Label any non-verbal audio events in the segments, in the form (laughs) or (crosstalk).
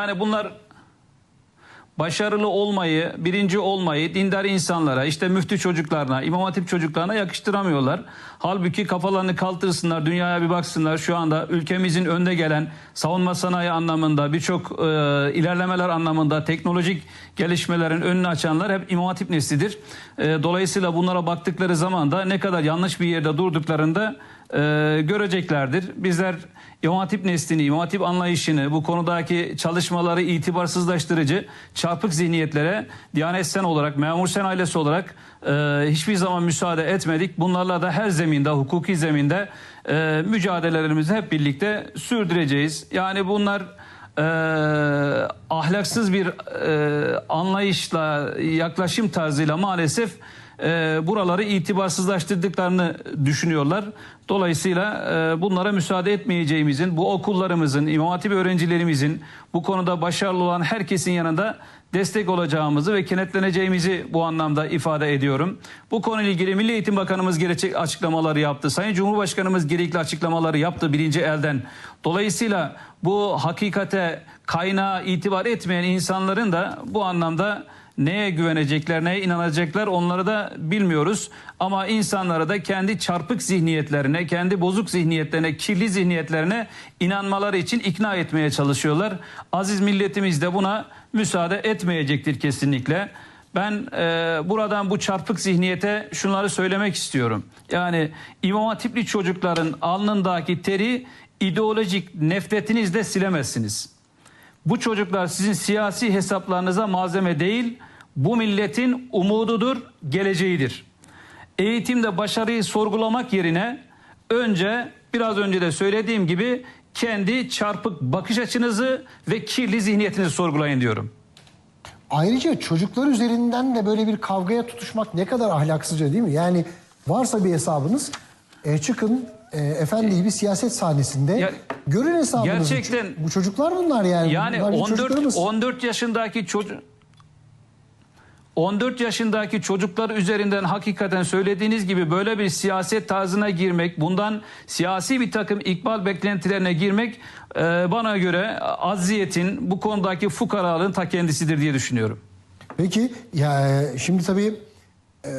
Yani bunlar başarılı olmayı, birinci olmayı dindar insanlara, işte müftü çocuklarına, imam hatip çocuklarına yakıştıramıyorlar. Halbuki kafalarını kaldırsınlar, dünyaya bir baksınlar. Şu anda ülkemizin önde gelen savunma sanayi anlamında, birçok e, ilerlemeler anlamında teknolojik gelişmelerin önünü açanlar hep imam hatip neslidir. E, dolayısıyla bunlara baktıkları zaman da ne kadar yanlış bir yerde durduklarında e, göreceklerdir. Bizler İmam Hatip neslini, İmam Hatip anlayışını, bu konudaki çalışmaları itibarsızlaştırıcı, çarpık zihniyetlere Diyanet Sen olarak, Memur Sen ailesi olarak e, hiçbir zaman müsaade etmedik. Bunlarla da her zeminde, hukuki zeminde e, mücadelelerimizi hep birlikte sürdüreceğiz. Yani bunlar e, ahlaksız bir e, anlayışla, yaklaşım tarzıyla maalesef e, buraları itibarsızlaştırdıklarını düşünüyorlar. Dolayısıyla e, bunlara müsaade etmeyeceğimizin, bu okullarımızın, İmam Hatip öğrencilerimizin bu konuda başarılı olan herkesin yanında destek olacağımızı ve kenetleneceğimizi bu anlamda ifade ediyorum. Bu konuyla ilgili Milli Eğitim Bakanımız gerekli açıklamaları yaptı. Sayın Cumhurbaşkanımız gerekli açıklamaları yaptı birinci elden. Dolayısıyla bu hakikate kaynağı itibar etmeyen insanların da bu anlamda neye güvenecekler, neye inanacaklar onları da bilmiyoruz. Ama insanları da kendi çarpık zihniyetlerine, kendi bozuk zihniyetlerine, kirli zihniyetlerine inanmaları için ikna etmeye çalışıyorlar. Aziz milletimiz de buna müsaade etmeyecektir kesinlikle. Ben e, buradan bu çarpık zihniyete şunları söylemek istiyorum. Yani İmam Hatipli çocukların alnındaki teri ideolojik nefretinizle silemezsiniz. Bu çocuklar sizin siyasi hesaplarınıza malzeme değil, bu milletin umududur, geleceğidir. Eğitimde başarıyı sorgulamak yerine önce biraz önce de söylediğim gibi kendi çarpık bakış açınızı ve kirli zihniyetinizi sorgulayın diyorum. Ayrıca çocuklar üzerinden de böyle bir kavgaya tutuşmak ne kadar ahlaksızca değil mi? Yani varsa bir hesabınız e, çıkın e, efendi gibi siyaset sahnesinde Ya- görün hesabınızı. Gerçekten- Bu çocuklar bunlar yani. Yani Bunlar bizim 14 çocuklarımız. 14 yaşındaki çocuk 14 yaşındaki çocuklar üzerinden hakikaten söylediğiniz gibi böyle bir siyaset tarzına girmek, bundan siyasi bir takım ikbal beklentilerine girmek e, bana göre aziyetin bu konudaki fukaralığın ta kendisidir diye düşünüyorum. Peki ya e, şimdi tabii e,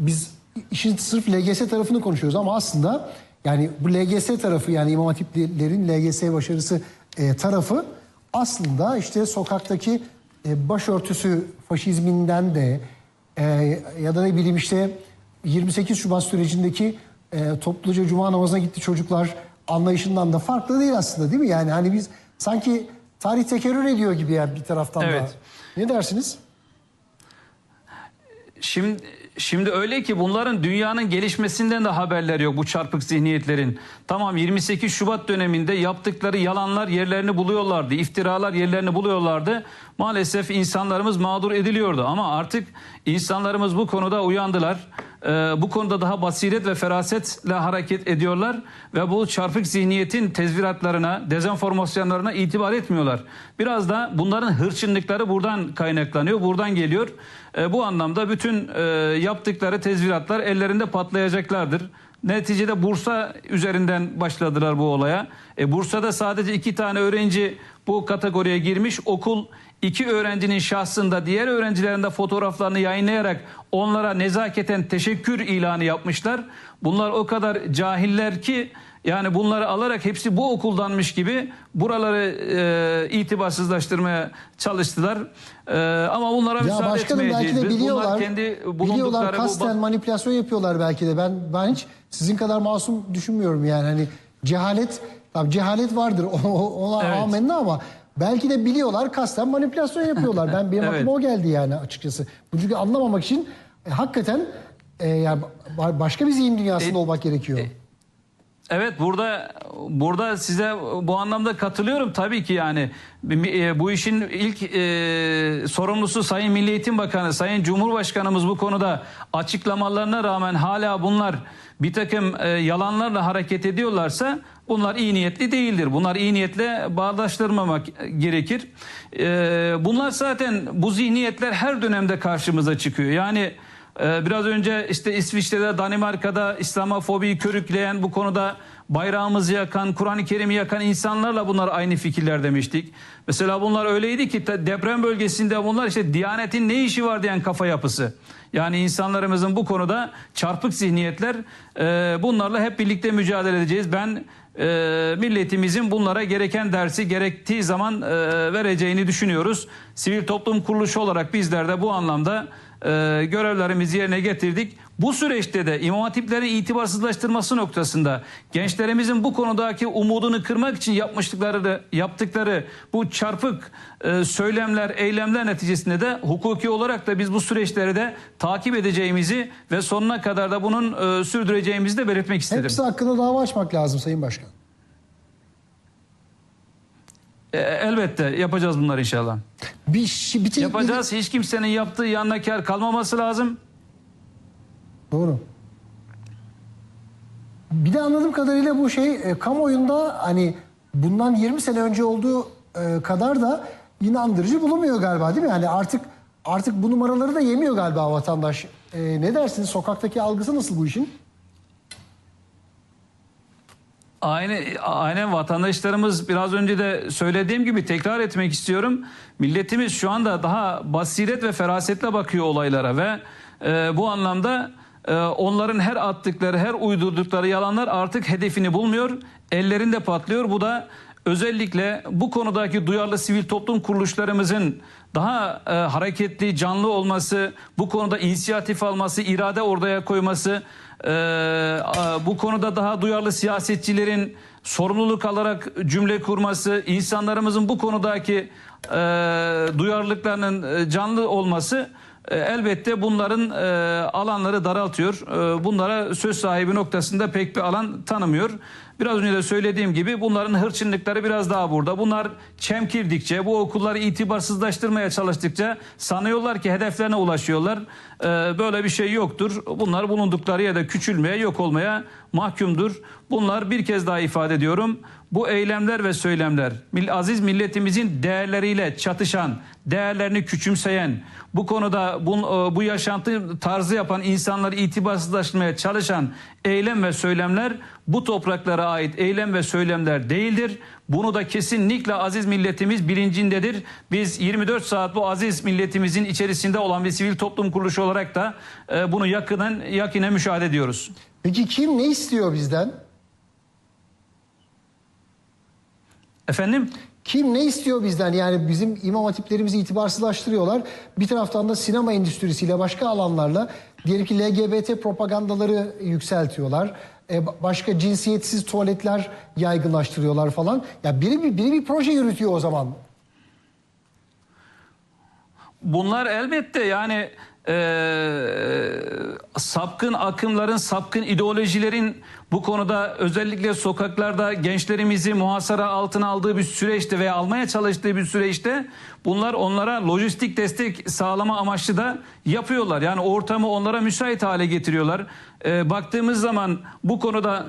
biz işin sırf LGS tarafını konuşuyoruz ama aslında yani bu LGS tarafı yani İmam Hatiplerin LGS başarısı e, tarafı aslında işte sokaktaki e, başörtüsü faşizminden de e, ya da ne bileyim işte 28 Şubat sürecindeki e, topluca cuma namazına gitti çocuklar anlayışından da farklı değil aslında değil mi? Yani hani biz sanki tarih tekerrür ediyor gibi yani bir taraftan da. Evet. Ne dersiniz? Şimdi şimdi öyle ki bunların dünyanın gelişmesinden de haberleri yok bu çarpık zihniyetlerin. Tamam 28 Şubat döneminde yaptıkları yalanlar yerlerini buluyorlardı. iftiralar yerlerini buluyorlardı. Maalesef insanlarımız mağdur ediliyordu ama artık insanlarımız bu konuda uyandılar. Ee, bu konuda daha basiret ve ferasetle hareket ediyorlar ve bu çarpık zihniyetin tezviratlarına, dezenformasyonlarına itibar etmiyorlar. Biraz da bunların hırçınlıkları buradan kaynaklanıyor, buradan geliyor. Ee, bu anlamda bütün e, yaptıkları tezviratlar ellerinde patlayacaklardır. Neticede Bursa üzerinden başladılar bu olaya. E, Bursa'da sadece iki tane öğrenci bu kategoriye girmiş. Okul iki öğrencinin şahsında diğer öğrencilerin de fotoğraflarını yayınlayarak onlara nezaketen teşekkür ilanı yapmışlar. Bunlar o kadar cahiller ki yani bunları alarak hepsi bu okuldanmış gibi buraları e, itibarsızlaştırmaya çalıştılar. E, ama bunlara Ya müsaade başkanım belki de biliyorlar. Bunlar kendi biliyorlar bulundukları bu kasten manipülasyon yapıyorlar belki de. Ben ben hiç sizin kadar masum düşünmüyorum yani hani cehalet tabii cehalet vardır (laughs) o- ona Evet. amenna ama belki de biliyorlar kasten manipülasyon yapıyorlar. Ben benim (laughs) Evet. aklıma o geldi yani açıkçası. Bu çünkü anlamamak için e, hakikaten e, yani ba- başka bir zihin dünyasında E, olmak gerekiyor. Evet burada burada size bu anlamda katılıyorum tabii ki yani E, bu işin ilk e, sorumlusu Sayın Milli Eğitim Bakanı Sayın Cumhurbaşkanımız bu konuda açıklamalarına rağmen hala bunlar bir takım e, yalanlarla hareket ediyorlarsa bunlar iyi niyetli değildir. Bunlar iyi niyetle bağdaştırmamak gerekir. E, bunlar zaten bu zihniyetler her dönemde karşımıza çıkıyor. Yani biraz önce işte İsviçre'de, Danimarka'da İslamofobiyi körükleyen bu konuda bayrağımızı yakan, Kur'an-ı Kerim'i yakan insanlarla bunlar aynı fikirler demiştik. Mesela bunlar öyleydi ki deprem bölgesinde bunlar işte Diyanet'in ne işi var diyen kafa yapısı. Yani insanlarımızın bu konuda çarpık zihniyetler e, bunlarla hep birlikte mücadele edeceğiz. Ben e, milletimizin bunlara gereken dersi gerektiği zaman e, vereceğini düşünüyoruz. Sivil toplum kuruluşu olarak bizler de bu anlamda e, görevlerimizi yerine getirdik. Bu süreçte de imam hatiplerin itibarsızlaştırması noktasında gençlerimizin bu konudaki umudunu kırmak için yapmışlıkları yaptıkları bu çarpık e, söylemler, eylemler neticesinde de hukuki olarak da biz bu süreçleri de takip edeceğimizi ve sonuna kadar da bunun e, sürdüreceğimizi de belirtmek istedim. Hepsi hakkında dava açmak lazım Sayın Başkan. E, elbette yapacağız bunları inşallah. Bir, şi- bir Yapacağız. Hiç kimsenin yaptığı yanına kar kalmaması lazım. Doğru. Bir de anladığım kadarıyla bu şey e, kamuoyunda hani bundan 20 sene önce olduğu e, kadar da inandırıcı bulunmuyor galiba değil mi? Yani artık artık bu numaraları da yemiyor galiba vatandaş. E, ne dersiniz? Sokaktaki algısı nasıl bu işin? Aynı, aynen vatandaşlarımız biraz önce de söylediğim gibi tekrar etmek istiyorum. Milletimiz şu anda daha basiret ve ferasetle bakıyor olaylara ve e, bu anlamda e, onların her attıkları, her uydurdukları yalanlar artık hedefini bulmuyor. Ellerinde patlıyor. Bu da özellikle bu konudaki duyarlı sivil toplum kuruluşlarımızın daha e, hareketli, canlı olması, bu konuda inisiyatif alması, irade ortaya koyması, e, bu konuda daha duyarlı siyasetçilerin sorumluluk alarak cümle kurması, insanlarımızın bu konudaki e, duyarlılıklarının e, canlı olması elbette bunların e, alanları daraltıyor. E, bunlara söz sahibi noktasında pek bir alan tanımıyor. Biraz önce de söylediğim gibi bunların hırçınlıkları biraz daha burada. Bunlar çemkirdikçe, bu okulları itibarsızlaştırmaya çalıştıkça sanıyorlar ki hedeflerine ulaşıyorlar. E, böyle bir şey yoktur. Bunlar bulundukları yerde küçülmeye, yok olmaya mahkumdur. Bunlar bir kez daha ifade ediyorum. Bu eylemler ve söylemler aziz milletimizin değerleriyle çatışan, değerlerini küçümseyen, bu konuda bu, bu yaşantı tarzı yapan insanları itibarsızlaştırmaya çalışan eylem ve söylemler bu topraklara ait eylem ve söylemler değildir. Bunu da kesinlikle aziz milletimiz bilincindedir. Biz 24 saat bu aziz milletimizin içerisinde olan bir sivil toplum kuruluşu olarak da e, bunu yakından yakine müşahede ediyoruz. Peki kim ne istiyor bizden? Efendim? Kim ne istiyor bizden? Yani bizim imam hatiplerimizi itibarsızlaştırıyorlar. Bir taraftan da sinema endüstrisiyle başka alanlarla diyelim ki LGBT propagandaları yükseltiyorlar. E, ba- başka cinsiyetsiz tuvaletler yaygınlaştırıyorlar falan. Ya biri bir biri bir proje yürütüyor o zaman. Bunlar elbette yani eee, sapkın akımların, sapkın ideolojilerin bu konuda özellikle sokaklarda gençlerimizi muhasara altına aldığı bir süreçte veya almaya çalıştığı bir süreçte bunlar onlara lojistik destek sağlama amaçlı da yapıyorlar. Yani ortamı onlara müsait hale getiriyorlar. Eee, baktığımız zaman bu konuda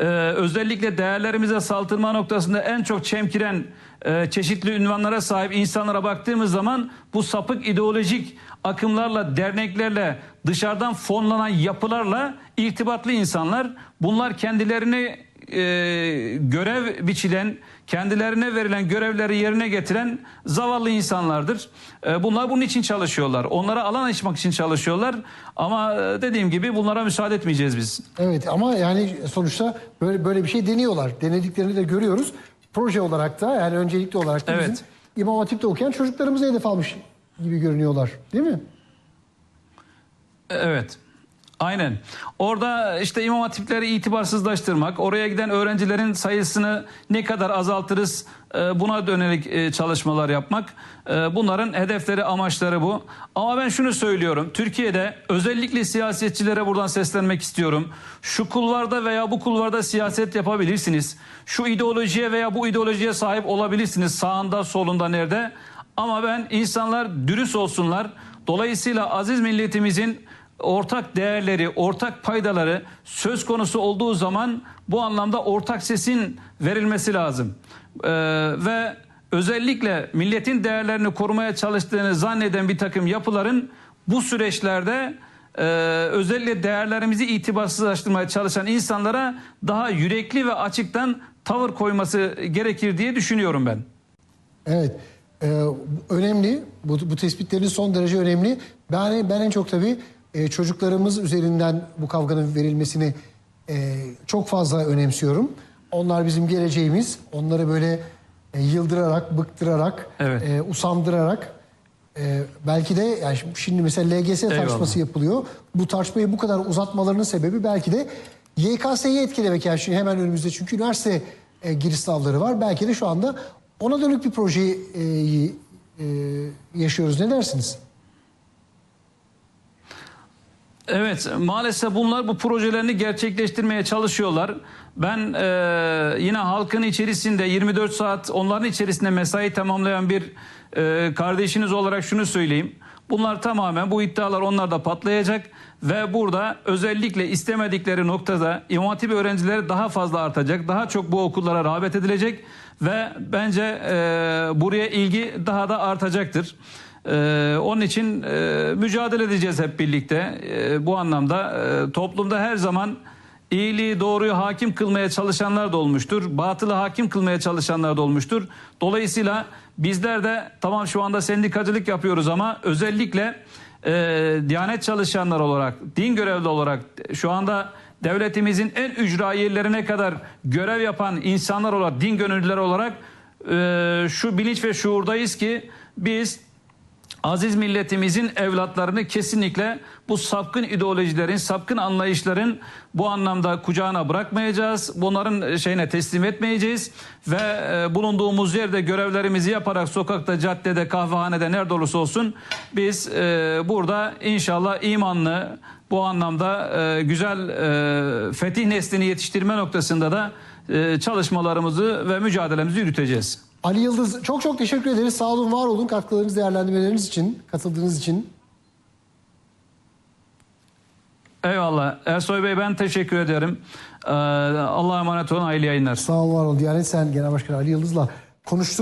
eee, (clears throat) özellikle değerlerimize saldırma noktasında en çok çemkiren e, çeşitli ünvanlara sahip insanlara baktığımız zaman bu sapık ideolojik akımlarla, derneklerle, dışarıdan fonlanan yapılarla irtibatlı insanlar. Bunlar kendilerini e, görev biçilen, kendilerine verilen görevleri yerine getiren zavallı insanlardır. E, bunlar bunun için çalışıyorlar. Onlara alan açmak için çalışıyorlar. Ama e, dediğim gibi bunlara müsaade etmeyeceğiz biz. Evet ama yani sonuçta böyle böyle bir şey deniyorlar. Denediklerini de görüyoruz. Proje olarak da yani öncelikli olarak da Evet. bizim İmam Hatip'te okuyan çocuklarımızı hedef almış gibi görünüyorlar. Değil mi? Evet. Aynen. Orada işte imam hatipleri itibarsızlaştırmak, oraya giden öğrencilerin sayısını ne kadar azaltırız e, buna dönelik e, çalışmalar yapmak. E, Bunların hedefleri, amaçları bu. Ama ben şunu söylüyorum. Türkiye'de özellikle siyasetçilere buradan seslenmek istiyorum. Şu kulvarda veya bu kulvarda siyaset yapabilirsiniz. Şu ideolojiye veya bu ideolojiye sahip olabilirsiniz. Sağında, solunda, nerede? Ama ben insanlar dürüst olsunlar. Dolayısıyla aziz milletimizin ortak değerleri, ortak paydaları söz konusu olduğu zaman bu anlamda ortak sesin verilmesi lazım. Ee, ve özellikle milletin değerlerini korumaya çalıştığını zanneden bir takım yapıların bu süreçlerde e, özellikle değerlerimizi itibarsızlaştırmaya çalışan insanlara daha yürekli ve açıktan tavır koyması gerekir diye düşünüyorum ben. Evet. Bu önemli. Bu, bu tespitlerin son derece önemli. Ben, ben en çok tabii e, çocuklarımız üzerinden bu kavganın verilmesini e, çok fazla önemsiyorum. Onlar bizim geleceğimiz. Onları böyle e, yıldırarak, bıktırarak, Evet. e, usandırarak e, belki de yani şimdi- mesela LGS tartışması yapılıyor. Bu tartışmayı bu kadar uzatmalarının sebebi belki de YKS'yi etkilemek yani şimdi hemen önümüzde çünkü üniversite e, giriş sınavları var. Belki de şu anda ona dönük bir projeyi e, e, yaşıyoruz. Ne dersiniz? Evet maalesef bunlar bu projelerini gerçekleştirmeye çalışıyorlar. Ben e, yine halkın içerisinde 24 saat onların içerisinde mesai tamamlayan bir e, kardeşiniz olarak şunu söyleyeyim. Bunlar tamamen bu iddialar onlarda patlayacak ve burada özellikle istemedikleri noktada İmam Hatip öğrencileri daha fazla artacak. Daha çok bu okullara rağbet edilecek ve bence e, buraya ilgi daha da artacaktır. Ee, onun için e, mücadele edeceğiz hep birlikte. Ee, bu anlamda e, toplumda her zaman iyiliği doğruyu hakim kılmaya çalışanlar da olmuştur. Batılı hakim kılmaya çalışanlar da olmuştur. Dolayısıyla bizler de tamam şu anda sendikacılık yapıyoruz ama özellikle e, Diyanet çalışanlar olarak, din görevli olarak şu anda devletimizin en ücra yerlerine kadar görev yapan insanlar olarak, din gönüllüleri olarak e, şu bilinç ve şuurdayız ki biz aziz milletimizin evlatlarını kesinlikle bu sapkın ideolojilerin, sapkın anlayışların bu anlamda kucağına bırakmayacağız. Bunların şeyine teslim etmeyeceğiz ve e, bulunduğumuz yerde görevlerimizi yaparak sokakta, caddede, kahvehanede nerede olursa olsun biz e, burada inşallah imanlı bu anlamda e, güzel e, fetih neslini yetiştirme noktasında da e, çalışmalarımızı ve mücadelemizi yürüteceğiz. Ali Yıldız çok çok teşekkür ederiz. Sağ olun, var olun katkılarınız, değerlendirmeleriniz için, katıldığınız için. Eyvallah. Ersoy Bey ben teşekkür ederim. Ee, Allah'a emanet olun. Hayırlı yayınlar. Sağ olun, var olun. Diyanet Sen Genel Başkanı Ali Yıldız'la konuştuk.